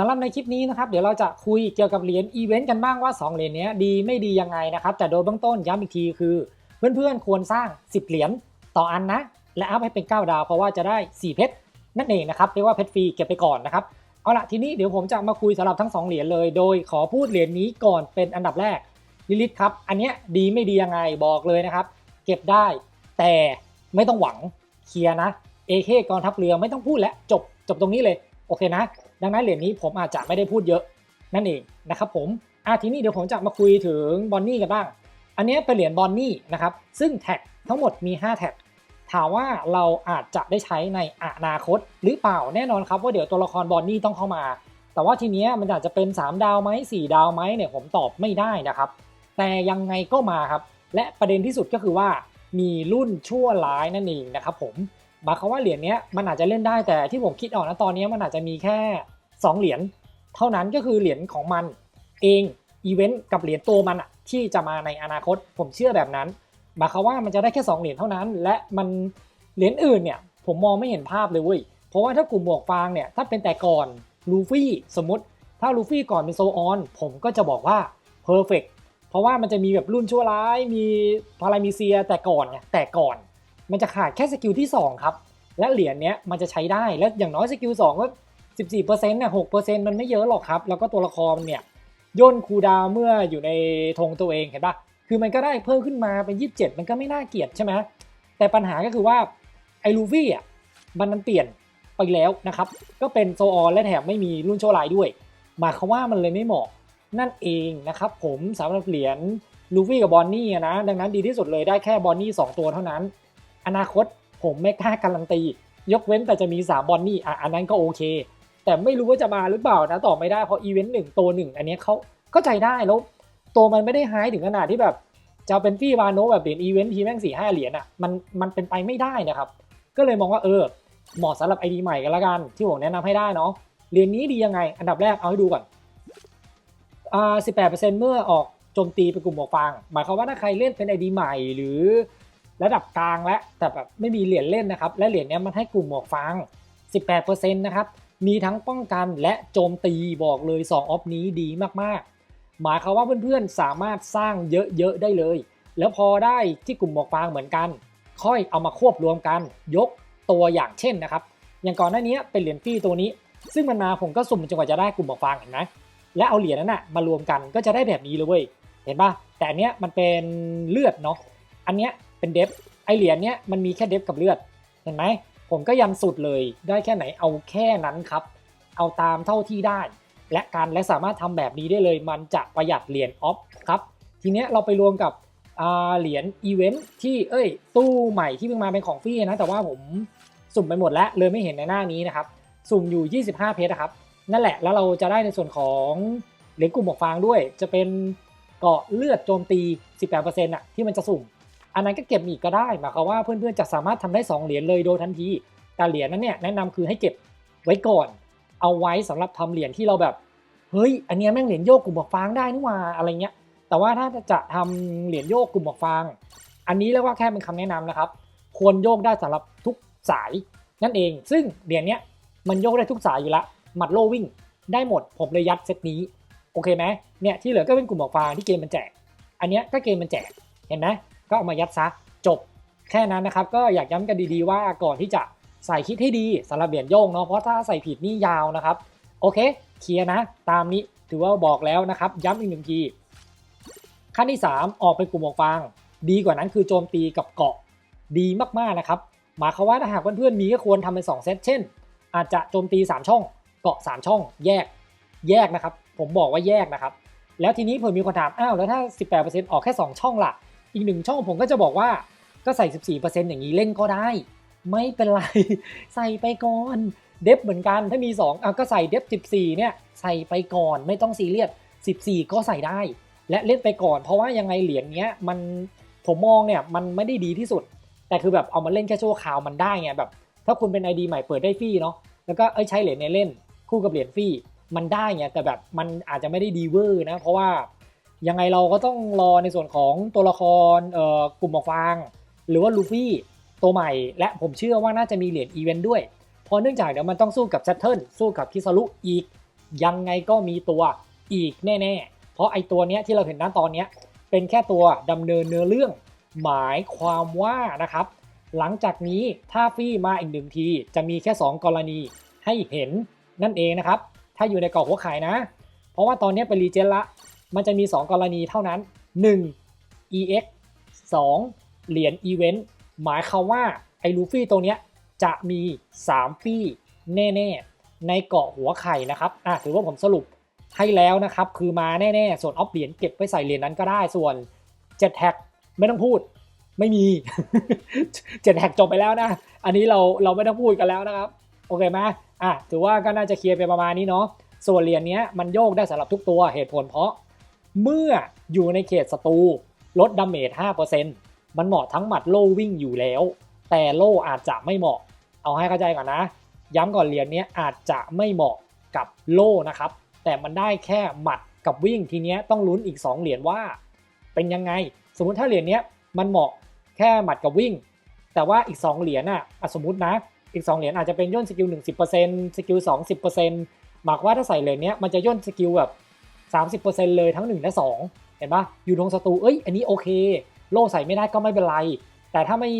สำหรับในคลิปนี้นะครับเดี๋ยวเราจะคุยเกี่ยวกับเหรียญอีเวนต์กันบ้างว่า 2 เหรียญนี้ดีไม่ดียังไงนะครับ แต่โดยเบื้องต้นย้ำอีกทีคือ เพื่อนๆควรสร้าง 10 เหรียญต่ออันนะ และอัพให้เป็น 9 ดาวเพราะว่าจะได้ 4 เพชรนั่นเองนะครับเรียกว่าเพชรฟรีเก็บไปก่อนนะครับเอาละทีนี้เดี๋ยวผมจะมาคุยสำหรับทั้ง 2 เหรียญเลย โดยขอพูดเหรียญนี้ก่อนเป็นอันดับแรกลิลิตครับอันเนี้ยดีไม่ดียังไงบอกเลยนะครับ เก็บได้ แต่ไม่ต้องหวังเคลียร์นะเอเคกองทัพเรือไม่ต้องพูดแล้วจบจบตรงนี้เลยโอเคนะ ดังนั้นเหรียญนี้ผมอาจจะไม่ได้พูดเยอะนั่นเองนะครับผมอะทีนี้เดี๋ยวผมจะมาคุยถึงบอนนี่กันบ้าง อันนี้เป็นเหรียญบอนนี่นะครับ ซึ่งแท็กทั้งหมดมี 5 แท็ก ถามว่าเราอาจจะได้ใช้ในอนาคตหรือเปล่าแน่นอนครับว่าเดี๋ยวตัวละครบอนนี่ต้องเข้ามา แต่ว่าทีนี้มันอาจจะเป็น 3 ดาวไหม4 ดาวไหมเนี่ยผมตอบไม่ได้นะครับ แต่ยังไงก็มาครับ และประเด็นที่สุดก็คือว่ามีรุ่นชั่วร้ายนั่นเองนะครับผม หมายความว่าเหรียญนี้มันอาจจะเล่นได้แต่ที่ผมคิดออกนะตอนนี้มันอาจจะมีแค่ 2 เหรียญเท่านั้นก็คือเหรียญของมันเองอีเวนต์กับเหรียญตัวมันอะที่จะมาในอนาคตผมเชื่อแบบนั้นหมายความว่ามันจะได้แค่ 2 เหรียญเท่านั้น และมันเหรียญอื่นเนี่ยผมมองไม่เห็นภาพเลยเว้ยเพราะว่าถ้ากลุ่มบวกฟางเนี่ยถ้าเป็นแต่ก่อนลูฟี่สมมติถ้าลูฟี่ก่อนเป็นโซออนผมก็จะบอกว่าเพอร์เฟกเพราะว่ามันจะมีแบบรุ่นชั่วร้ายมีพารามิเซียแต่ก่อนเนี่ยแต่ก่อน มันจะขาดแค่สกิลที่ 2 ครับ และเหรียญเนี้ยมันจะใช้ได้ และอย่างน้อยสกิล2ก็14%เปอร์เซ็นต์เนี่ย6%มันไม่เยอะหรอกครับ แล้วก็ตัวละครเนี่ยย่นคูดาวเมื่ออยู่ในธงตัวเองเห็นปะคือมันก็ได้เพิ่มขึ้นมาเป็น27มันก็ไม่น่าเกลียดใช่ไหมแต่ปัญหาก็คือว่าไอ้ลูฟี่อะมันมันเปลี่ยนไปแล้วนะครับ ก็เป็นโซออนและแถมไม่มีรุ่นโชว์ลน์ด้วย หมายความว่ามันเลยไม่เหมาะนั่นเองนะครับผมสำหรับเหรียญลูฟี่กับบอนนี่นะดังนั้นดีที่สุดเลยได้แค่บอนนี่2ตัวเท่านั้น อนาคตผมไม่กล้าการันตี ยกเว้นแต่จะมี3บอนนี่อะอันนั้นก็โอเค แต่ไม่รู้ว่าจะมาหรือเปล่านะตอบไม่ได้เพราะอีเวนต์หนึ่งตัวหนึ่งอันนี้เขาเข้าใจได้แล้วตัวมันไม่ได้หายถึงขนาดที่แบบจะเป็นฟี่วานโนแบบเหรียญอีเวนต์ทีแม่งสี่ห้าเหรียญอะมันมันเป็นไปไม่ได้นะครับ ก็เลยมองว่าเออเหมาะสำหรับไอดีใหม่กันละกัน ที่ผมแนะนำให้ได้เนาะเหรียญนี้ดียังไง อันดับแรกเอาให้ดูก่อนอ่าสิบแปดเปอร์เซ็นต์เมื่อออกโจมตีเป็นกลุ่มหมวกฟาง หมายความว่าถ้าใครเล่นเป็นไอดีใหม่ หรือ ระดับกลางและแต่แบบไม่มีเหรียญเล่นนะครับ และเหรียญนี้มันให้กลุ่มหมวกฟาง 18%นะครับ มีทั้งป้องกันและโจมตีบอกเลย2ออฟนี้ดีมากๆ หมายความว่าเพื่อนๆสามารถสร้างเยอะๆได้เลย แล้วพอได้ที่กลุ่มหมวกฟางเหมือนกัน ค่อยเอามาควบรวมกันยกตัวอย่างเช่นนะครับ อย่างก่อนหน้านี้เป็นเหรียญฟี่ตัวนี้ ซึ่งมันมาผมก็สุ่มจนกว่าจะได้กลุ่มหมวกฟางเห็นไหมและเอาเหรียญนั้นนะมารวมกันก็จะได้แบบนี้เลยเว้ยเห็นปะแต่อันเนี้ยมันเป็นเลือดเนาะอันเนี้ย เป็นเดฟไอเหรียญเนี้ยมันมีแค่เดฟกับเลือดเห็นไหมผมก็ยันสุดเลยได้แค่ไหนเอาแค่นั้นครับ เอาตามเท่าที่ได้ และการและสามารถทำแบบนี้ได้เลย มันจะประหยัดเหรียญออฟครับทีเนี้ยเราไปรวมกับเหรียญอีเวนท์ที่เอ้ย ตู้ใหม่ที่เพิ่งมาเป็นของฟรีนะแต่ว่าผมสุ่มไปหมดแล้วเลยไม่เห็นในหน้านี้นะครับ สุ่มอยู่ 25 เพชรนะครับ นั่นแหละแล้วเราจะได้ในส่วนของเหรียญกลุ่มหมวกฟางด้วย จะเป็นเกาะเลือดโจมตี 18%อะที่มันจะสุ่ม อันนั้นก็เก็บอีกก็ได้หมายความว่าเพื่อนๆจะสามารถทำได้ 2 เหรียญเลยโดยทันทีแต่เหรียญนั้นเนี่ยแนะนำคือให้เก็บไว้ก่อน เอาไว้สำหรับทำเหรียญที่เราแบบเฮ้ยอันนี้แม่งเหรียญโยกกลุ่มหมวกฟางได้นี่ว่าอะไรเงี้ยแต่ว่าถ้าจะทำเหรียญโยกกลุ่มหมวกฟาง อันนี้เรียกว่าแค่เป็นคำแนะนำนะครับ ควรโยกได้สำหรับทุกสายนั่นเอง ซึ่งเหรียญเนี้ยมันโยกได้ทุกสายอยู่ละหมัดโลวิ่งได้หมดผมเลยยัดเซตนี้โอเคไหมเนี่ยที่เหลือก็เป็นกลุ่มหมวกฟางที่เกมมันแจก อันเนี้ยก็เกมมันแจกเห็นไหม ก็เอามายัดซะจบแค่นั้นนะครับ ก็อยากย้ำกันดีๆว่าก่อนที่จะใส่คิดให้ดีสำหรับเหรียญโยงเนาะเพราะถ้าใส่ผิดนี่ยาวนะครับ โอเคเคลียร์นะ ตามนี้ถือว่าบอกแล้วนะครับ ย้ำอีกหนึ่งที ขั้นที่ 3 ออกไปกลุ่มหมวกฟาง ดีกว่านั้นคือโจมตีกับเกาะดีมากๆนะครับหมายความว่าถ้าหากเพื่อนๆมีก็ควรทำเป็น2เซตเช่น อาจจะโจมตี 3 ช่อง เกาะ 3 ช่อง แยกแยกนะครับ ผมบอกว่าแยกนะครับ แล้วทีนี้เผื่อมีคนถามอ้าวแล้วถ้า 18%ออกแค่ 2 ช่องล่ะ อีกหนึ่งช่องผมก็จะบอกว่าก็ใส่ 14%อย่างนี้เล่นก็ได้ ไม่เป็นไร ใส่ไปก่อน เดฟเหมือนกันถ้ามี 2อะก็ใส่เดฟ14 เนี่ย ใส่ไปก่อนไม่ต้องซีเรียส 14 ก็ใส่ได้ และเล่นไปก่อน เพราะว่ายังไงเหรียญเนี้ยมันผมมองเนี่ยมันไม่ได้ดีที่สุด แต่คือแบบเอามาเล่นแค่ชั่วคราวมันได้ไงแบบ ถ้าคุณเป็น ID ใหม่เปิดได้ฟรีเนาะแล้วก็เอ้ยใช้เหรียญในเล่น คู่กับเหรียญฟรีมันได้ไงแต่แบบมันอาจจะไม่ได้ดีเวอร์นะเพราะว่า ยังไงเราก็ต้องรอในส่วนของตัวละครเอ่อกลุ่มหมอกฟาง หรือว่าลูฟี่ตัวใหม่ และผมเชื่อว่าน่าจะมีเหรียญอีเวนต์ด้วยเพราะเนื่องจากเดี๋ยวมันต้องสู้กับแซตเทิลสู้กับคิซารุอีก ยังไงก็มีตัวอีกแน่ๆ เพราะไอตัวเนี้ยที่เราเห็นหน้าตอนเนี้ยเป็นแค่ตัวดำเนินเนื้อเรื่อง หมายความว่านะครับ หลังจากนี้ถ้าฟี่มาอีกหนึ่งทีจะมีแค่ 2 กรณีให้เห็นนั่นเองนะครับ ถ้าอยู่ในกรอบหัวไข่นะ เพราะว่าตอนนี้เป็นรีเจนละ มันจะมี 2 กรณีเท่านั้น 1 EX 2 เหรียญอีเวนต์หมายความว่า ไอ้ลูฟี่ตัวเนี้ยจะมี 3 ฟี่แน่ๆ ในเกาะหัวไข่นะครับอะถือว่าผมสรุปให้แล้วนะครับ คือมาแน่ๆ ส่วนออฟเหรียญเก็บไปใส่เหรียญนั้นก็ได้ ส่วน7แท็กไม่ต้องพูดไม่มีเจ็ดแท็กจบไปแล้วนะ อันนี้เราเราไม่ต้องพูดกันแล้วนะครับ โอเคไหมอะถือว่าก็น่าจะเคลียร์ไปประมาณนี้เนาะส่วนเหรียญเนี้ยมันโยกได้สำหรับทุกตัวเหตุผลเพราะ เมื่ออยู่ในเขตศัตรูลดดาเมจ5%มันเหมาะทั้งหมัดโล่วิ่งอยู่แล้ว แต่โล่อาจจะไม่เหมาะ เอาให้เข้าใจก่อนนะ ย้ำก่อนเหรียญนี้อาจจะไม่เหมาะกับโล่นะครับ แต่มันได้แค่หมัดกับวิ่งทีเนี้ยต้องลุ้นอีก 2 เหรียญว่า เป็นยังไง สมมุติถ้าเหรียญนี้มันเหมาะแค่หมัดกับวิ่ง แต่ว่าอีก 2 เหรียญอะสมมตินะ อีก 2 เหรียญอาจจะเป็นย่นสกิล1 0สกิล2 10%หมายวามว่าถ้าใส่เหรียญนี้มันจะย่นสกิลแบบ 30%เลยทั้ง 1 และ 2 เห็นปะอยู่ตรงศัตรูเอ้ยอันนี้โอเค โล่ใส่ไม่ได้ก็ไม่เป็นไร แต่ถ้าไม่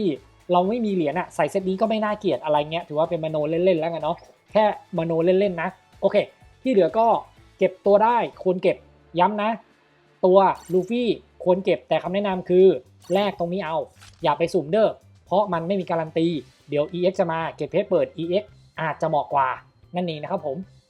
เราไม่มีเหรียญอะใส่เซตนี้ก็ไม่น่าเกลียดอะไรเงี้ยถือว่าเป็นมโนเล่นๆแล้วกันเนาะแค่มโนเล่นๆนะโอเค ที่เหลือก็เก็บตัวได้ควรเก็บย้ำนะ ตัวลูฟี่ควรเก็บแต่คำแนะนำคือแลกตรงนี้เอา อย่าไปสุ่มเด้อเพราะมันไม่มีการันตี เดี๋ยว EX จะมาเก็บเพชรเปิด EX อาจจะเหมาะกว่านั่นเองนะครับผม